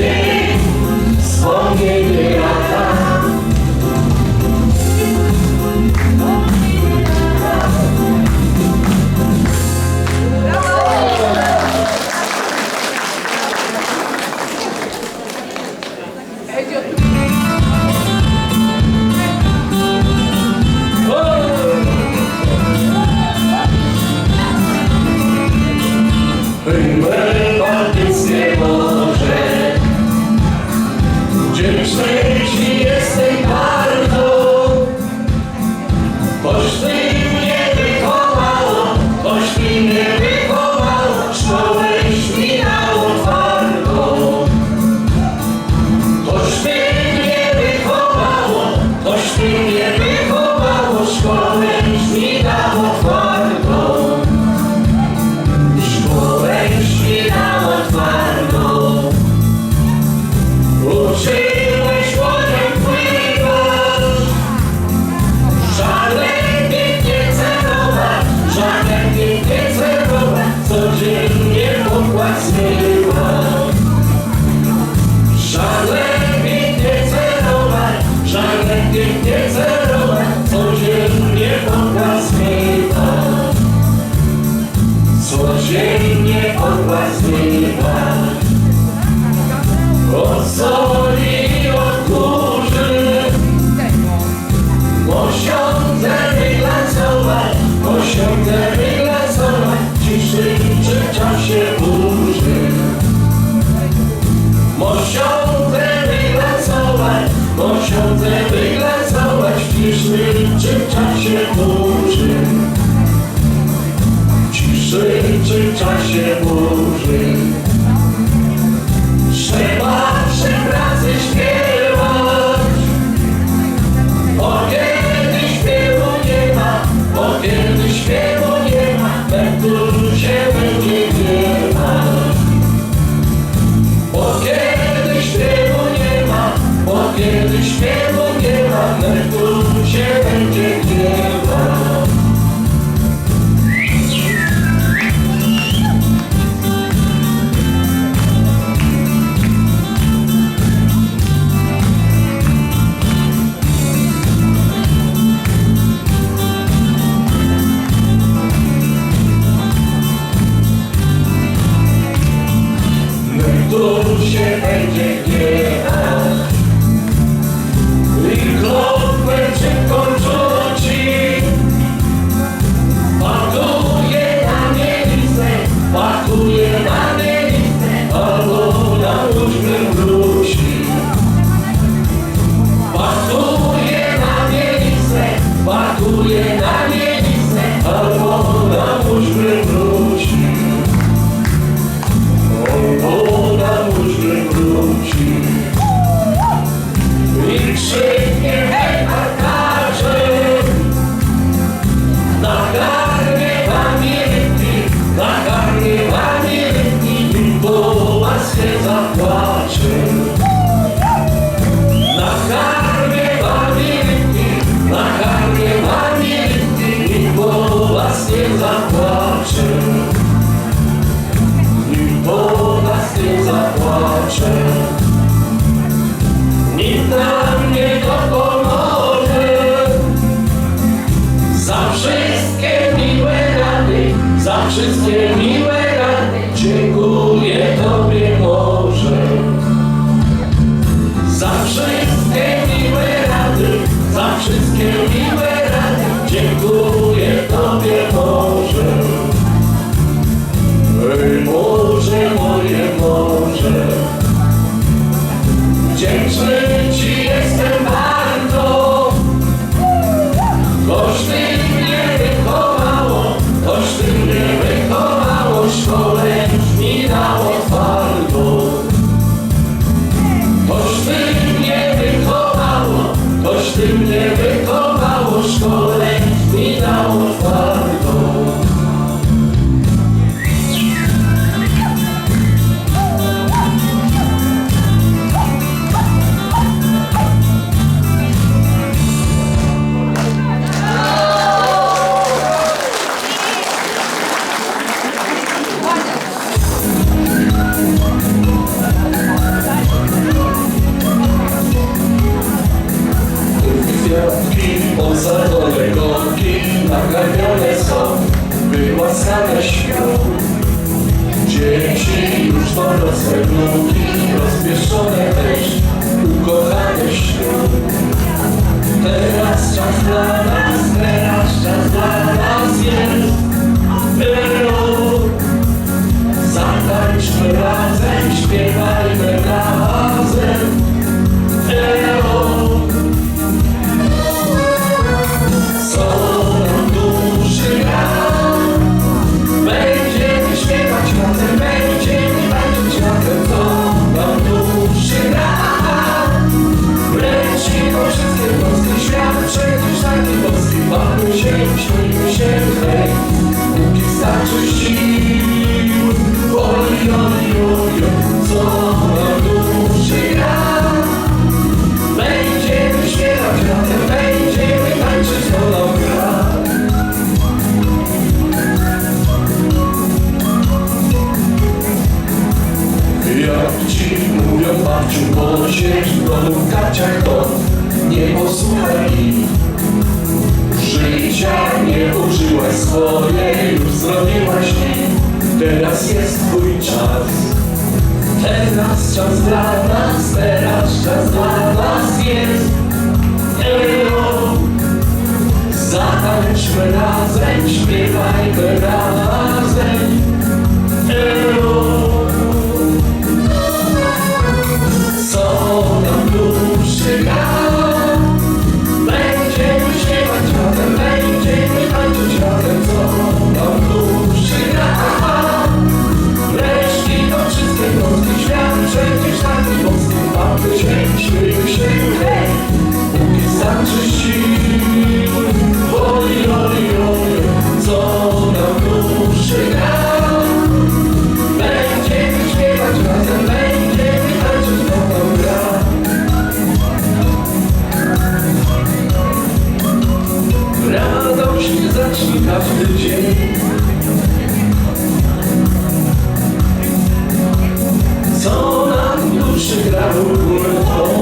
Yeah. Bo siądzę wyglancować, bo siądzę wyglancować w ciszniejszym czasie burzy. W ciszniejszym czasie burzy. Wszystkie 날. Що chegar no portão